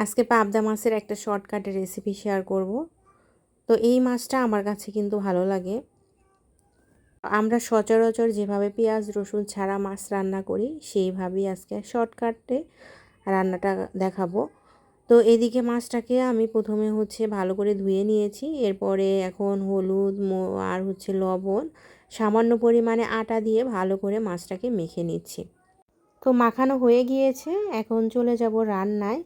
আজকে পাবদা মাছের একটা শর্টকাটের রেসিপি শেয়ার করব। তো এই মাছটা আমার কাছে কিন্তু ভালো লাগে। আমরা সচরাচর যেভাবে পেঁয়াজ, রসুন ছাড়া মাছ রান্না করি, সেইভাবেই আজকে শর্টকাটে রান্নাটা দেখাবো। তো এদিকে মাছটাকে আমি প্রথমে হচ্ছে ভালো করে ধুয়ে নিয়েছি। এরপরে এখন হলুদ আর হচ্ছে লবণ, সামান্য পরিমাণে আটা দিয়ে ভালো করে মাছটাকে মেখে নিচ্ছি। তো মাখানো হয়ে গিয়েছে। এখন চলে যাব রান্নায়।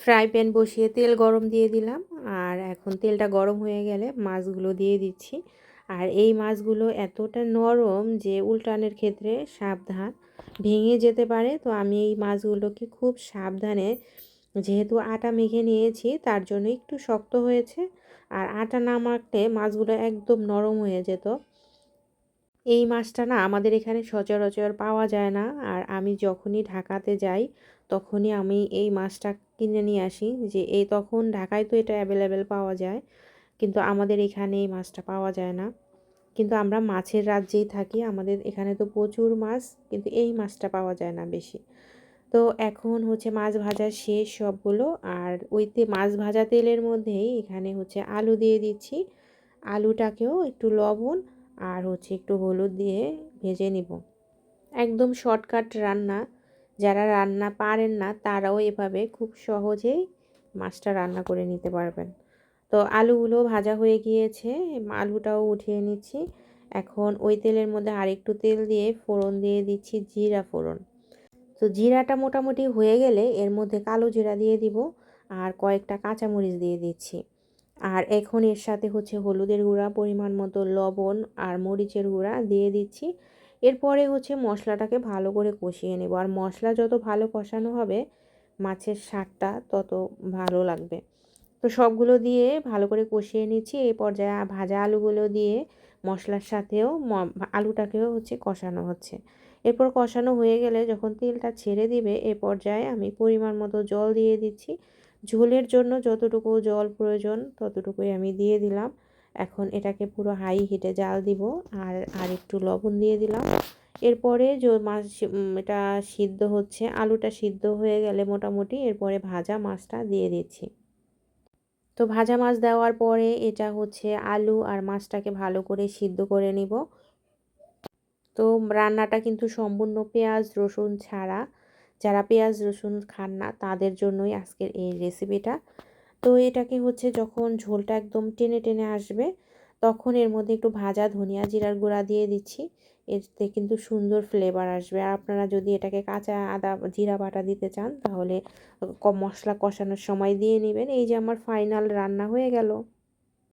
ফ্রাই প্যান বসিয়ে তেল গরম দিয়ে দিলাম। আর এখন তেলটা গরম হয়ে গেলে মাছগুলো দিয়ে দিচ্ছি। আর এই মাছগুলো এতটা নরম যে উল্টানের ক্ষেত্রে সাবধান ভেঙে যেতে পারে। তো আমি এই মাছগুলোকে খুব সাবধানে, যেহেতু আটা মেখে নিয়েছি, তার জন্য একটু শক্ত হয়েছে। আর আটা না মাখলে মাছগুলো একদম নরম হয়ে যেত। এই মাছটা না আমাদের এখানে সচরাচর পাওয়া যায় না। আর আমি যখনই ঢাকাতে যাই, তখনই আমি এই মাছটা কিনে নিয়ে আসি যে এই তখন ঢাকায় তো এটা অ্যাভেলেবেল পাওয়া যায়, কিন্তু আমাদের এখানে এই মাছটা পাওয়া যায় না। কিন্তু আমরা মাছের রাজ্যেই থাকি, আমাদের এখানে তো প্রচুর মাছ, কিন্তু এই মাছটা পাওয়া যায় না বেশি। তো এখন হচ্ছে মাছ ভাজা শেষ সবগুলো, আর ওইতে মাছ ভাজা তেলের মধ্যেই এখানে হচ্ছে আলু দিয়ে দিচ্ছি। আলুটাকেও একটু লবণ আর হচ্ছে একটু হলুদ দিয়ে ভেজে নিব। একদম শর্টকাট রান্না। যারা রান্না পারেন না, তারাও এভাবে খুব সহজেই মাছটা রান্না করে নিতে পারবেন। তো আলুগুলো ভাজা হয়ে গিয়েছে, আলুটাও উঠিয়ে নিচ্ছি। এখন ওই তেলের মধ্যে আরেকটু তেল দিয়ে ফোড়ন দিয়ে দিচ্ছি, জিরা ফোড়ন। তো জিরাটা মোটামুটি হয়ে গেলে এর মধ্যে কালো জিরা দিয়ে দিব আর কয়েকটা কাঁচামরিচ দিয়ে দিচ্ছি। আর এখন এর সাথে হচ্ছে হলুদের গুঁড়া, পরিমাণ মতো লবণ আর মরিচের গুঁড়া দিয়ে দিচ্ছি। এরপরে হচ্ছে মশলাটাকে ভালো করে কষিয়ে নেব। আর মশলা যত ভালো কষানো হবে, মাছের স্বাদটা তত ভালো লাগবে। তো সবগুলো দিয়ে ভালো করে কষিয়ে নিচ্ছি। এই পর্যায়ে ভাজা আলুগুলো দিয়ে মশলার সাথেও আলুটাকেও হচ্ছে কষানো হচ্ছে। এরপর কষানো হয়ে গেলে যখন তেলটা ছেড়ে দিবে, এ পর্যায়ে আমি পরিমাণ মতো জল দিয়ে দিচ্ছি। ঝোলের জন্য যতটুকু জল প্রয়োজন ততটুকুই আমি দিয়ে দিলাম। এখন এটাকে পুরো হাই হিটে জাল দিব আর আর একটু লবণ দিয়ে দিলাম। এরপরে মাছ এটা সিদ্ধ হচ্ছে, আলুটা সিদ্ধ হয়ে গেলে মোটামুটি এরপরে ভাজা মাছটা দিয়ে দিচ্ছি। তো ভাজা মাছ দেওয়ার পরে এটা হচ্ছে আলু আর মাছটাকে ভালো করে সিদ্ধ করে নিব। তো রান্নাটা কিন্তু সম্পূর্ণ পেঁয়াজ, রসুন ছাড়া যারা পেঁয়াজ, রসুন খান না, তাদের জন্যই আজকের এই রেসিপিটা তো এটাকে হচ্ছে যখন ঝোলটা একদম টেনে টেনে আসবে, তখন এর মধ্যে একটু ভাজা ধনিয়া জিরার গুঁড়া দিয়ে দিচ্ছি। এতে কিন্তু সুন্দর ফ্লেভার আসবে। আর আপনারা যদি এটাকে কাঁচা আদা জিরা বাটা দিতে চান, তাহলে মশলা কষানোর সময় দিয়ে নেবেন। এই যে আমার ফাইনাল রান্না হয়ে গেল।